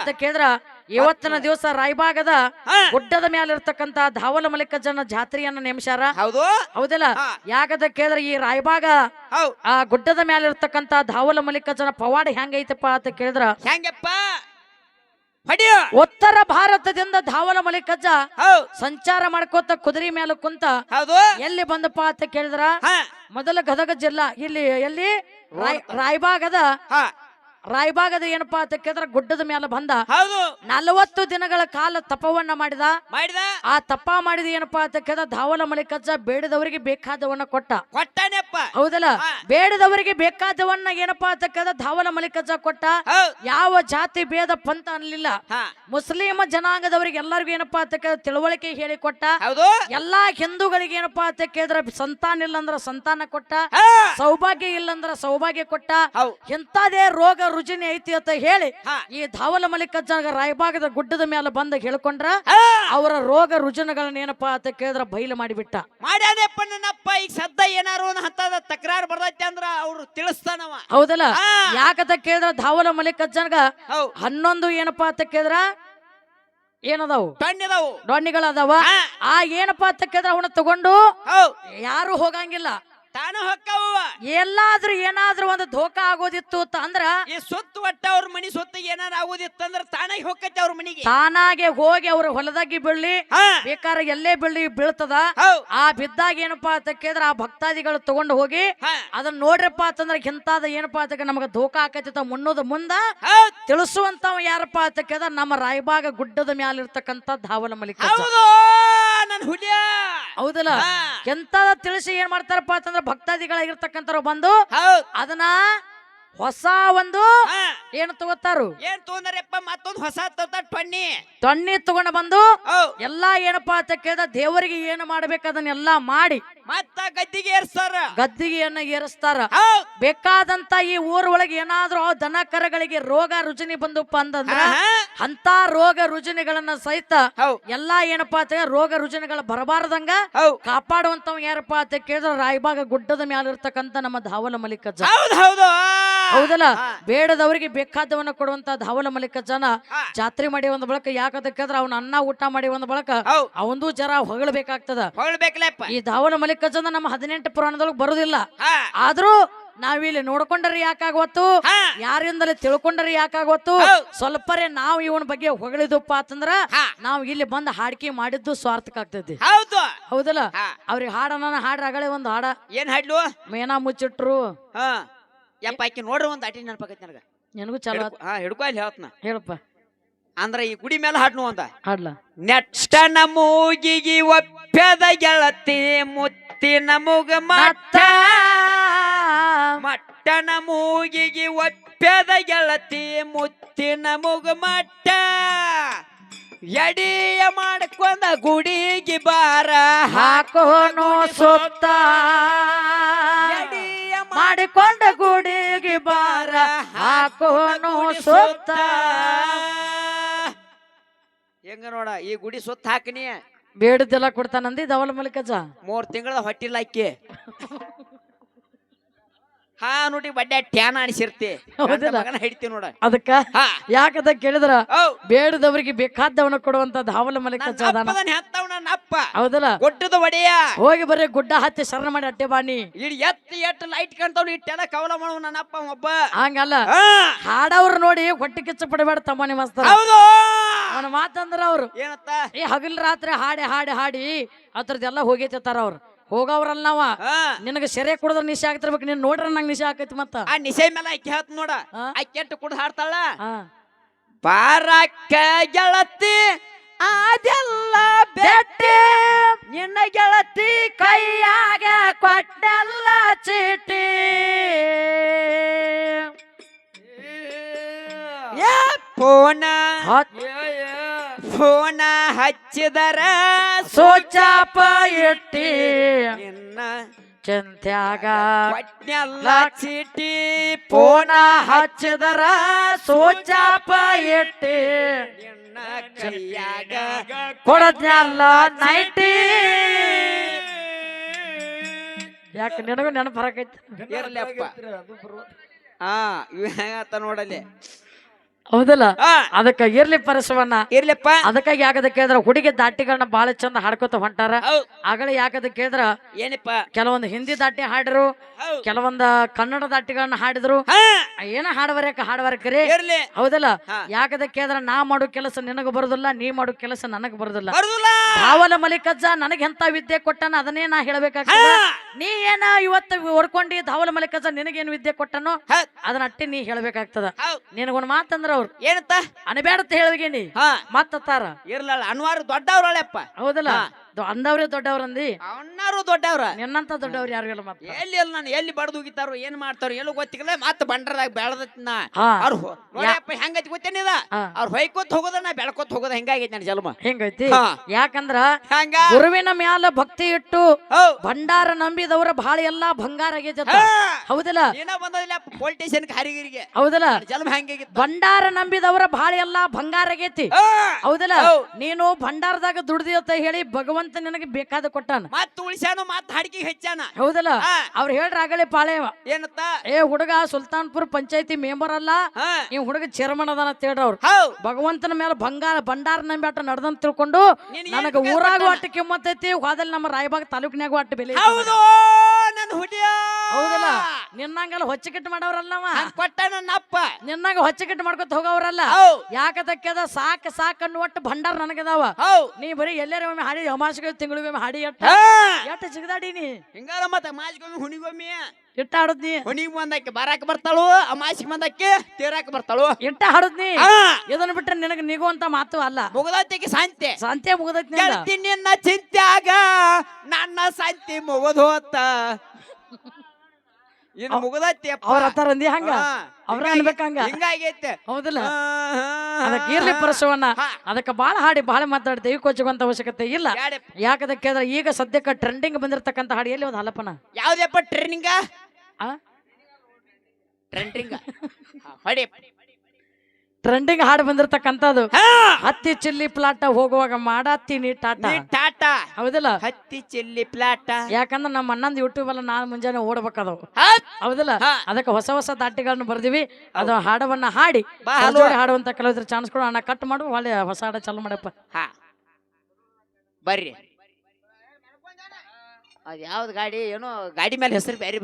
ಅಂತ ಕೇಳಿದ್ರ ಇವತ್ತಿನ ದಿವಸ ರಾಯಬಾಗದ ಗುಡ್ಡದ ಮೇಲಿರ್ತಕ್ಕಂತ ಧಾವಲ ಮಲ್ಲಿಕಜ್ಜನ ಜಾತ್ರೆಯನ್ನ ನೇಮಿಸ್ಯಾರ? ಹೌದು. ಹೌದಲ್ಲ? ಯಾಗದ ಕೇಳಿದ್ರೆ ಈ ರಾಯಬಾಗ ಆ ಗುಡ್ಡದ ಮೇಲಿರ್ತಕ್ಕಂತ ಧಾವಲ ಮಲ್ಲಿಕಜ್ಜನ ಪವಾಡ ಹೆಂಗೈತಪ್ಪ? ಅಂತ ಕೇಳಿದ್ರ ಹೆಂಗಪ್ಪ? ಉತ್ತರ ಭಾರತದಿಂದ ಧಾವಲ ಮಲ್ಲಿಕಜ್ಜ ಸಂಚಾರ ಮಾಡ್ಕೋತ ಕುದುರೆ ಮೇಲೆ ಕುಂತ ಎಲ್ಲಿ ಬಂದಪ್ಪ ಅಂತ ಕೇಳಿದ್ರ ಮೊದಲ ಗದಗ ಜಿಲ್ಲಾ ಇಲ್ಲಿ ಎಲ್ಲಿ? ರಾಯ್- ರಾಯಬಾಗದ ಹಾ. ರಾಯಬಾಗದ ಏನಪ್ಪ ಅಂತ ಕೇಳಿದ್ರೆ ಗುಡ್ಡದ ಮೇಲೆ ಬಂದ ಹೌದು. ನಲವತ್ತು ದಿನಗಳ ಕಾಲ ತಪವನ್ನ ಮಾಡಿದ. ಮಾಡಿದ. ಆ ತಪ ಮಾಡಿದ ಏನಪ್ಪ ಅಂತ ಕೇಳಿದ ಧಾವಲ ಮಲ್ಲಿಕಜ್ಜ ಬೇಡದವರಿಗೆ ಬೇಕಾದವನ್ನ ಕೊಟ್ಟ. ಕೊಟ್ಟನೆಪ್ಪ. ಹೌದಲ್ಲ? ಬೇಡದವರಿಗೆ ಬೇಕಾದವನ್ನ ಏನಪ್ಪಾ ಅಂತ ಕೇಳಿದ ಧಾವಲ ಮಲ್ಲಿಕಜ್ಜ ಕೊಟ್ಟ. ಯಾವ ಜಾತಿ ಭೇದ ಪಂತ ಅನ್ಲಿಲ್ಲ ಮುಸ್ಲಿಂ ಜನಾಂಗದವರಿಗೆ ಎಲ್ಲರಿಗೂ ಏನಪ್ಪಾ ಅಂತ ಕೇಳಿದ ತಿಳುವಳಿಕೆ ಹೇಳಿಕೊಟ್ಟ ಹೌದು. ಎಲ್ಲಾ ಹಿಂದೂಗಳಿಗೆ ಏನಪ್ಪಾ ಅಂತ ಕೇಳಿದ್ರೆ ಸಂತಾನ ಇಲ್ಲ ಅಂದ್ರ ಸಂತಾನ ಕೊಟ್ಟ. ಸೌಭಾಗ್ಯ ಇಲ್ಲ ಅಂದ್ರ ಸೌಭಾಗ್ಯ ಕೊಟ್ಟ. ಇಂಥದೇ ರೋಗ ರುಜಿನಿ ಐತಿ ಅಂತ ಹೇಳಿ ಈ ಧಾವಲ ಮಲ್ಲಿಕಜ್ಜನಗ ರಾಯಭಾಗದ ಗುಡ್ಡದ ಮೇಲೆ ಬಂದ ಹೇಳ್ಕೊಂಡ್ರ ಅವರ ರೋಗ ರುಜಿನಗಳನ್ನ ಏನಪ್ಪಾ ಅಂತ ಕೇಳಿದ್ರ ಬಯಲು ಮಾಡಿಬಿಟ್ಟ. ಮಾಡ್ಯಾದಪ್ಪ ನನ್ನಪ್ಪ ಈಗ ಸದ್ದ ಏನಾರು ಹತ್ತದ ತಕರಾರು ಬರ್ತೈತಿ ಅಂದ್ರ ಅವ್ರು ತಿಳಿಸ್ತಾನವ. ಹೌದಲ್ಲ? ಯಾಕತ ಕೇಳಿದ್ರ ಧಾವಲ ಮಲ್ಲಿಕಜ್ಜನಗ ಹನ್ನೊಂದು ಏನಪ್ಪಾ ಅಂತ ಕೇಳಿದ್ರ? ಏನದಾವು? ಡೊಣ್ಣಿಗಳದಾವ ಆ ಏನಪ್ಪಾ ಅಂತ ಕೇಳಿದ್ರ ಅವನ ತಗೊಂಡು? ಯಾರು ಹೋಗಂಗಿಲ್ಲ. ತಾನು ಹೊಕ್ಕವ ಎಲ್ಲಾದ್ರೂ ಏನಾದ್ರೂ ಒಂದು ಧೋಕ ಆಗೋದಿತ್ತು ಅಂದ್ರ ಈ ಸುತ್ತ ಒಟ್ಟ ಅವ್ರ ಮನಿ ಸುತ್ತ ಏನಾರ ಆಗುದಿತ್ತಂದ್ರ ತಾನಾಗಿ ಹೊಕ್ಕೈತಿ ಅವ್ರ ಮನಿಗೆ. ತಾನಾಗೆ ಹೋಗಿ ಅವ್ರ ಹೊಲದಾಗಿ ಬೀಳ್ಲಿ ಹಾ. ಬೇಕಾರ ಎಲ್ಲೇ ಬೀಳಿ ಬೀಳ್ತದ. ಹೌದ್ ಆ ಬಿದ್ದಾಗ ಏನಪ್ಪಾ ಅಂತ ಕೇಳಿದ್ರ ಆ ಭಕ್ತಾದಿಗಳು ತಗೊಂಡು ಹೋಗಿ ಹಾ. ಅದನ್ನ ನೋಡ್ರಪ್ಪ ಅಂತಂದ್ರ ಹಿಂತಾದ ಏನಪ್ಪಾ ಅಂತ ನಮಗ ಧೋಕ ಆಕತಿತ್ತ ಮುನ್ನೋದ ಮುಂದ ಹೌದ್ ತಿಳಿಸುವಂತವ ಯಾರಪ್ಪ ಅಂತ ಕೇಳಿದ್ರ ನಮ್ಮ ರಾಯಬಾಗ ಗುಡ್ಡದ ಮ್ಯಾಲಿರ್ತಕ್ಕಂತ ಧಾವಲ ಮಲಿಕ ಹೌದು. ನನ್ ಹುಲಿಯ? ಹೌದಲ್ಲ? ಎಂತದ ತಿಳಿಸಿ ಏನ್ ಮಾಡ್ತಾರಪ್ಪ ಅಂತಂದ್ರ ಭಕ್ತಾದಿಗಳಾಗಿರ್ತಕ್ಕಂಥವ್ರು ಬಂದು ಅದನ್ನ ಹೊಸ ಒಂದು ಏನು ತಗೋತಾರು? ಏನ್ ತೊಂದರೆಪ್ಪ ಮತ್ತೊಂದು ಹೊಸ ತಗೋತಾರ ಟೊಣ್ಣಿ ತೊಣ್ಣಿ ತಗೊಂಡ ಬಂದು ಎಲ್ಲಾ ಏನಪ್ಪಾ ಅಂತ ಕೇಳಿದ ದೇವರಿಗೆ ಏನು ಮಾಡ್ಬೇಕು ಅದನ್ನೆಲ್ಲಾ ಮಾಡಿ ಮತ್ತ ಗದ್ದಿಗೆ ಏರ್ಸ್ತಾರ. ಗದ್ದಿಗೆಯನ್ನ ಏರಿಸ್ತಾರ. ಬೇಕಾದಂತ ಈ ಊರ್ ಒಳಗೆ ಏನಾದ್ರೂ ಆ ದನ ಕರಗಳಿಗೆ ರೋಗ ರುಜಿನಿ ಬಂದಪ್ಪ ಅಂತಂದ್ರ ಹಾ, ಅಂತ ರೋಗ ರುಜಿನಿಗಳನ್ನ ಸಹಿತ ಎಲ್ಲಾ ಏನಪ್ಪಾ ಅಂತ ರೋಗ ರುಜಿನಗಳ ಬರಬಾರದಂಗ ಕಾಪಾಡುವಂತ ಯಾರಪ್ಪ ಅಂತ ಕೇಳಿದ್ರೆ ರಾಯಬಾಗ ಗುಡ್ಡದ ಮ್ಯಾಲಿರ್ತಕ್ಕಂತ ನಮ್ಮ ಧಾವಲ ಮಲ್ಲಿಕಜ್ಜ. ಹೌದು ಹೌದು. ಹೌದಲ್ಲ. ಬೇಡದವರಿಗೆ ಬೇಕಾದವನ್ನ ಕೊಡುವಂತ ಧಾವಲ ಮಲಿಕ ಜನ ಜಾತ್ರೆ ಮಾಡಿ ಒಂದು ಬಳಕ ಯಾಕಂತ ಅವ್ನ ಅನ್ನ ಊಟ ಮಾಡಿ ಒಂದು ಬಳಕ ಅವಂದು ಜರ ಹೊಗಳಬೇಕಾಗ್ತದ. ಈ ಧಾವಲ ಮಲ್ಲಿಕಜ್ಜನ ನಮ್ಮ ಹದಿನೆಂಟು ಪುರಾಣದೊಳಗೆ ಬರುದಿಲ್ಲ. ಆದ್ರೂ ನಾವಿಲ್ಲಿ ನೋಡ್ಕೊಂಡ್ರೆ ಯಾಕಾಗವತ್ತು? ಯಾರಿಂದಲೇ ತಿಳ್ಕೊಂಡ್ರೆ ಯಾಕಾಗವತ್ತು? ಸ್ವಲ್ಪರೆ ನಾವು ಇವನ ಬಗ್ಗೆ ಹೊಗಳಿದಪ್ಪ ಅಂತಂದ್ರ. ನಾವು ಇಲ್ಲಿ ಬಂದು ಹಾಡಿಕೆ ಮಾಡಿದ್ದು ಸ್ವಾರ್ಥಕ್ಕಾಗ್ತೈತಿ ಆಗ್ತೈತಿ. ಹೌದಲ್ಲ? ಅವ್ರಿಗೆ ಹಾಡನ ಹಾಡ್ರಾಗಳೇ ಒಂದು ಹಾಡ. ಏನ್ ಹಾಡ್ಲು? ಮೇನಾ ಮುಚ್ಚಿಟ್ರು. ಯಪ್ಪ ಆಕಿ ನೋಡ್ರಿ ಒಂದು ಅಟಿ ನೆನಪಾಕೈತಿ ನನಗ. ನನಗೂ ಚಲೋ ಆತ್. ಹಾ ಹಿಡ್ಕೊ ಅಲ್ಲಿ ಹೇಳ್ತನ. ಹೇಳಪ್ಪ ಅಂದ್ರ ಈ ಗುಡಿ ಮೇಲೆ ಹಾಡ್ನು ಅಂತ ಹಾಡ್ಲ. ನೆಟ್ಟನ ಮೂಗಿಗಿ ಒಪ್ಪದ ಗೆಳತಿ ಮುತ್ತಿನ ಮುಗು ಮಟ್ಟ. ಮಟ್ಟನ ಮೂಗಿಗಿ ಒಪ್ಪದ ಗೆಳತಿ ಮುತ್ತಿನ ಮುಗು ಮಟ್ಟ. ಎಡಿಯ ಮಾಡ್ಕೊಂಡ ಗುಡಿಗೆ ಬಾರ ಹಾಕೋನು ಸುತ್ತ ಮಾಡಿಕೊಂಡ ಗುಡಿಗೆ ಬಾರ ಹಾಕೋನು ಸುತ್ತ. ಹೆಂಗ ನೋಡ ಈ ಗುಡಿ ಸುತ್ತ ಹಾಕಿನಿ ಬೇಡದೆಲ್ಲ ಕೊಡ್ತಾನಂದಿ ದವಲ ಮಲ್ಲಿಕಜ್ಜ? ಮೂರ್ ತಿಂಗಳ ಹೊಟ್ಟಿಲ್ಲ ಅಕ್ಕಿ ಹಾ ನೋಡಿ ಬಡ್ಡೆ ಟ್ಯಾನ್ ಅನಿಸಿರ್ತಿ. ಹೌದಲ್ಲ? ಮಗನ ಹಿಡಿತೀವಿ ನೋಡ. ಅದಕ್ಕ? ಹಾ. ಅದ ಕೇಳಿದ್ರ? ಬೇಡದವ್ರಿಗೆ ಬೇಡದವರಿಗೆ ಬೇಕಾದವನ ಕೊಡುವಂತ ಧಾವಲ ನನ್ನ ಮಲ್ಲಿಕಜ್ಜ ಅದಾನ ಅಪ್ಪದನ್ ಹೆತ್ತವ ನನ್ನ ಅಪ್ಪ. ಹೌದಲ್ಲ. ಗೊಡ್ಡದ ಒಡೆಯ. ಹೋಗಿ ಬರ್ರಿ ಗುಡ್ಡ ಹತ್ತಿ ಶರಣ ಮಾಡಿ ಅಟ್ಟೆ ಬಾಣಿ ಇಲ್ಲಿ ಎತ್ ಎಟ್ ಲೈಟ್ ಕಾಣ್ತಾವ್ ಇಟ್ಟೆಲ್ಲ ಕವಲ ಮಾಡುವ ನನ್ನ ಅಪ್ಪ ಒಬ್ಬ. ಹಂಗಲ್ಲ. ಹಾ, ಹಾಡವ್ರು ನೋಡಿ ಹೊಟ್ಟೆ ಕಿಚ್ಚ ಪಡಬೇಡ ತಮ್ಮನಿ ಮಸ್ತರ ಹೌದು. ಅವನ ಮಾತಂದ್ರ ಅವ್ರು. ಏನತ್ತ? ಈ ಹಗಲ್ ರಾತ್ರಿ ಹಾಡಿ ಹಾಡಿ ಹಾಡಿ ಅದ್ರದ್ದೆಲ್ಲ ತರ ಅವ್ರು. ಹೋಗವ್ರಲ್ಲ ನಾವ. ಹಾ. ನಿನಗೆ ಸೆರೆ ಕುಡಿದ್ರೆ ನಿಶೆ ಆಗ್ತಿರ್ಬೇಕು. ನೀನ್ ನೋಡ್ರ ನಂಗೆ ನಿಶೆ ಆಕೈತಿ ಮತ್ತ. ಆ ನಿಶೆ ಮೇಲೆ ಆಕಿ ಹೇಳ್ತ ನೋಡ. ಹಾ? ಆಕಿ ಕೆಟ್ಟ ಕುಡ್ದು ಹಾಡ್ತಾಳ? ಹಾ. ಬಾರಕ್ಕ ಗೆಳತಿ ಅದೆಲ್ಲ ಬೆಟ್ಟಿ. ನಿನ್ನ ಗೆಳತಿ ಕೈಯಾಗ ಕೊಟ್ಟೆಲ್ಲ ಚೀಟಿ. ಫೋನ ಹತ್- ಫೋನ ಹಚ್ಚಿದರ ಸೋಚಾಪ ಇಟ್ಟಿ ಇನ್ನ ಚಂತ್ಯಾಗ ಪಟ್ನೆಲ್ಲ ಚೀಟಿ ಪೋಣ ಹಚ್ಚಿದರ ಸೋಚಾಪ ಇಟ್ಟಿ ಇನ್ನ ಕೈಯಾಗ ಕೊಡದ್ನಲ್ಲ ನೈಟಿ. ಯಾಕೆ ನಿನಗೂ ನೆನಪು ಬರಕೈತಿ? ಇರ್ಲಪ್ಪ ಹಾ ಇವ ಹೆಂಗತ್ತ ನೋಡಲ್ಲಿ. ಹೌದಲ್ಲ? ಅದಕ್ಕ ಇರ್ಲಿ ಪರಸವನ್ನ. ಇರ್ಲಿಪ್ಪ. ಅದಕ್ಕಾಗಿ ಯಾಕದ ಕೇಳಿದ್ರ ಹುಡುಗಿ ದಾಟಿಗಳನ್ನ ಬಾಳ ಚಂದ ಹಾಡ್ಕೊತ ಹೊಂಟಾರ. ಆಗಲೇ ಯಾಕದ ಕೇಳಿದ್ರ ಏನಪ್ಪ? ಕೆಲವೊಂದು ಹಿಂದಿ ದಾಟಿ ಹಾಡಿದ್ರು ಕೆಲವೊಂದ ಕನ್ನಡ ದಾಟಿಗಳನ್ನ ಹಾಡಿದ್ರು. ಏನ ಹಾಡವರ್ಯಾಕ ಹಾಡವರ್ಕರಿ ಹೌದಲ್ಲ? ಯಾಕದ ಕೇಳಿದ್ರ ನಾ ಮಾಡೋ ಕೆಲಸ ನಿನಗ ಬರುದಿಲ್ಲ ನೀ ಮಾಡೋ ಕೆಲಸ ನನಗ ಬರುದಿಲ್ಲ. ಧಾವಲ ಮಲಿಕಜ್ಜ ನನಗೆ ಎಂತ ವಿದ್ಯೆ ಕೊಟ್ಟನ ಅದನ್ನೇ ನಾ ಹೇಳಬೇಕಾಗ ನೀ ಏನ ಇವತ್ತು ಹೊಡ್ಕೊಂಡಿ ಧಾವಲ ಮಲಿಕಜ್ಜ ನಿನಗೇನು ವಿದ್ಯೆ ಕೊಟ್ಟನೋ ಅದನ್ನ ಅಟ್ಟಿ ನೀ ಹೇಳಬೇಕಾಗ್ತದ. ನಿನಗೊಂದ್ ಮಾತಂದ್ರ ಅವ್ರು ಏನತ್ತ ಅಂತ ಹೇಳ್ಬೇಕೇನಿ ಹಾ. ಮತ್ತಾರ ಇರ್ಲಲ್ಲ ಅನ್ವಾರ ದೊಡ್ಡವ್ರಳೆಪ್ಪ ಹೌದಲ್ಲ? ಅಂದವ್ರೇ ದೊಡ್ಡವ್ರಂದಿ? ಅವನ್ನಾರು ದೊಡ್ಡವ್ರ. ನಿನ್ನಂತ ದೊಡ್ಡವ್ರ ಯಾರು ಇಲ್ಲ ಮತ್ತೆ? ಎಲ್ಲಿ ಎಲ್ಲ ನಾನು ಎಲ್ಲಿ ಬಡ್ದು ಹೋಗಿತಾರೋ ಏನ್ ಮಾಡ್ತಾರೋ ಎಲ್ಲೂ ಗೊತ್ತಿಲ್ಲ ಮತ್ತೆ ಬಂಡ್ರದಾಗ ಬೆಳದತ್ ನಾ. ಅವ್ರು ಹೆಂಗೈತಿ ಗೊತ್ತೇನಿದ ಅವ್ರ ಹೊಯ್ಕೋತ್ ಹೋಗೋದ ನಾ ಬೆಳ್ಕೋತ್ ಹೋಗೋದ ಹೆಂಗಾಗೈತಿ ನನ್ನ ಜನ್ಮ ಹೆಂಗೈತಿ. ಯಾಕಂದ್ರ ಹಂಗ? ಗುರುವಿನ ಮ್ಯಾಲ ಭಕ್ತಿ ಇಟ್ಟು ಭಂಡಾರ ನಂಬಿದವ್ರ ಬಹಳ ಎಲ್ಲಾ ಬಂಗಾರ ಆಗೈತಿ. ಹೌದಲ್ಲ? ಏನೋ ಬಂದಿಲ್ಲ ಪೊಲಿಟಿಷಿಯನ್ ಹರಿಗಿರಿಗೆ. ಹೌದಲ್ಲ? ಜನ್ಮ ಹೆಂಗಾಗಿತ್ತು? ಭಂಡಾರ ನಂಬಿದವ್ರ ಬಹಳ ಎಲ್ಲಾ ಬಂಗಾರ ಆಗೈತಿ. ಹೌದಲ್ಲ? ನೀನು ಭಂಡಾರದಾಗ ದುಡ್ದಿ ಅಂತ ಹೇಳಿ ಭಗವಂತ ನಿನಗೆ ಬೇಕಾದ ಕೊಟ್ಟಾನ. ಮತ್ ಉಳಿಸ್ಯಾನು ಮತ್ ಹಾಡಿಗೆ ಹೆಚ್ಚಾನ. ಹೌದಲ್ಲ. ಅವ್ರು ಹೇಳ್ರ ಆಗಲೇ ಪಾಳೆವ. ಏನತ್ತ? ಏ ಹುಡುಗ ಸುಲ್ತಾನ್ಪುರ್ ಪಂಚಾಯತಿ ಮೆಂಬರ್ ಅಲ್ಲ? ನೀವು ಈ ಹುಡುಗ ಚೇರ್ಮನ್ ಅದಾನ ಅಂತ ಹೇಳ್ರ ಅವ್ರು. ಭಗವಂತನ ಮೇಲೆ ಬಂಗಾರ ಭಂಡಾರ ನಂಬಿ ಅಟ್ಟ ನಡೆದಂತ ತಿಳ್ಕೊಂಡು ನನಗೆ ಊರಾಗ ಅಟ್ಟ ಕಿಮ್ಮತ್ತೈತಿ? ಹೋದಲ್ಲಿ ನಮ್ಮ ರಾಯಬಾಗ ತಾಲೂಕಿನಾಗ ಅಟ್ಟ ಬೆಲೆ ಹೌದು. ಹುಡಿಯ! ಹೌದಲ್ಲ ನಿನ್ನಂಗೆಲ್ಲ ಹೊಚ್ಚಕಿಟ್ಟು ಮಾಡವ್ರಲ್ಲ ಕೊಟ್ಟ ನನ್ನ ಅಪ್ಪ ನಿನ್ನಂಗ ಹೊಚ್ಚಕಿಟ್ಟು ಮಾಡ್ಕೊತ ಹೋಗವ್ರಲ್ಲ? ಯಾಕದಕ್ಕೆ ಸಾಕ ಸಾಕ್ ಅನ್ನೋ ಒಟ್ಟು ಭಂಡಾರ ನನಗದಾವ? ನೀ ಬರೀ ಎಲ್ಲರ ಒಮ್ಮೆ ಹಾಡಿ ಅಮಾಸಿಗೆ ತಿಂಗಳಿಗೊಮ್ಮೆ ಹಾಡಿ ಎಟ್ಟ? ಎಟ್ಟ ಸಿಗದಾಡಿ ನೀ? ಹಿಂಗಾರ ಮತ್ತ ಮಾಸಿಗೊಮ್ಮೆ ಹುಣಿಗೊಮ್ಮೆ? ಎಟ್ಟ ಹಾಡುದ್ನಿ. ಮನಿ ಬಂದಕ್ಕೆ ಬಾರಾಕ ಬರ್ತಾಳು ಅಮಾಸಿ ಬಂದಕ್ಕೆ ತೇರಾಕ ಬರ್ತಾಳು. ಎಂಟ ಹಾಡುದ್ನಿ. ಹಾ ಇದನ್ನ ಬಿಟ್ರೆ ನಿನಗ ನಿಗುವಂತ ಮಾತು ಅಲ್ಲ. ಮುಗದತ್ತಿಗೆ ಶಾಂತಿ ಸಂತೆ ಮುಗ್ದೈತಿ ನಿಂದ. ಗೆಳತಿ ನಿನ್ನ ಚಿಂತ್ಯಾಗ ನನ್ನ ಶಾಂತಿ ಮುಗದು ಹೋತ. ಇದು ಮುಗದತ್ತಿ ಅವ್ರ ಹತ್ತಾರ ಅಂದಿ ಹಂಗ. ಅವ್ರ ಅನ್ಬೇಕಂಗ ಹಿಂಗಾಗೈತೆ. ಹೌದಲ್ಲ. ಅದಕ್ಕೆ ಇರ್ಲಿ. ಪರಶವನ್ನ ಹಾ. ಅದಕ್ಕೆ ಬಾಳ ಹಾಡಿ ಬಾಳ ಮಾತಾಡ್ತೇವೆ ಕೊಚ್ಚುವಂತ ಅವಶ್ಯಕತೆ ಇಲ್ಲ. ಯಾಕಂದ್ರೆ ಅಂದ್ರೆ ಈಗ ಸದ್ಯಕ್ಕೆ ಟ್ರೆಂಡಿಂಗ್ ಬಂದಿರತಕ್ಕಂತ ಹಾಡು ಎಲ್ಲಿ ಒಂದು ಹಲಪನ. ಯಾವ್ದಪ್ಪ ಟ್ರೈನಿಂಗ ಆ? ಟ್ರೆಂಡಿಂಗ್ ಹೊಡಿ ಟ್ರೆಂಡಿಂಗ್ ಹಾಡು ಬಂದಿರತಕ್ಕಂಥದ್ದು. ಹತ್ತಿ ಚಿಲ್ಲಿ ಪ್ಲಾಟ ಹೋಗುವಾಗ ಮಾಡತ್ತೀನಿ ಟಾಟಾ. ಟಾಟಾ. ಹೌದಲ್ಲ? ಹತ್ತಿ ಚಿಲ್ಲಿ ಪ್ಲಾಟ. ಯಾಕಂದ್ರೆ ನಮ್ಮ ಅಣ್ಣಂದ್ ಯೂಟ್ಯೂಬ್ ಅಲ್ಲ ನಾನು ಮುಂಜಾನೆ ಓಡಬೇಕಾದವು ಹೌದಿಲ್ಲ? ಅದಕ್ಕೆ ಹೊಸ ಹೊಸ ದಾಟಿಗಳನ್ನ ಬರ್ದಿವಿ. ಅದು ಹಾಡವನ್ನ ಹಾಡಿ. ಹಾಡುವಂತ ಕೆಲವಿದ್ರ ಚಾನ್ಸ್ ಕೊಡು. ಅಣ್ಣ ಕಟ್ ಮಾಡು. ಒಳ್ಳೆ ಹೊಸ ಹಾಡ ಚಾಲು ಮಾಡಪ್ಪ. ಹಾ. ಬರ್ರಿ. ಅದು ಯಾವ್ದು ಗಾಡಿ? ಏನೋ ಗಾಡಿ ಮೇಲೆ ಹೆಸರು ಬೇರೆ